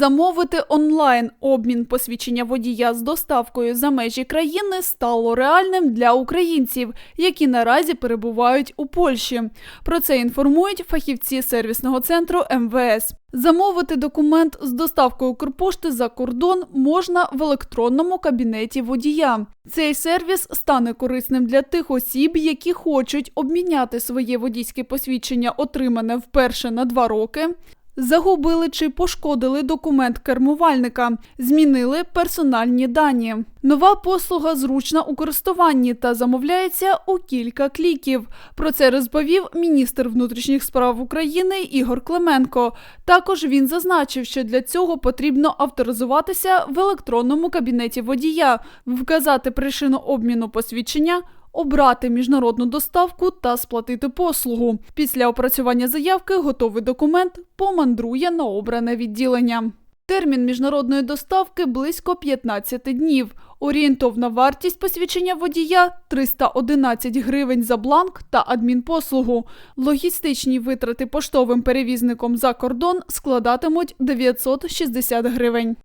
Замовити онлайн обмін посвідчення водія з доставкою за межі країни стало реальним для українців, які наразі перебувають у Польщі. Про це інформують фахівці сервісного центру МВС. Замовити документ з доставкою Укрпошти за кордон можна в електронному кабінеті водія. Цей сервіс стане корисним для тих осіб, які хочуть обміняти своє водійське посвідчення, отримане вперше на два роки. Загубили чи пошкодили документ кермувальника, змінили персональні дані. Нова послуга зручна у користуванні та замовляється у кілька кліків. Про це розповів міністр внутрішніх справ України Ігор Клименко. Також він зазначив, що для цього потрібно авторизуватися в електронному кабінеті водія, вказати причину обміну посвідчення. Обрати міжнародну доставку та сплатити послугу. Після опрацювання заявки готовий документ помандрує на обране відділення. Термін міжнародної доставки близько 15 днів. Орієнтовна вартість посвідчення водія 311 гривень за бланк та адмінпослугу. Логістичні витрати поштовим перевізником за кордон складатимуть 960 гривень.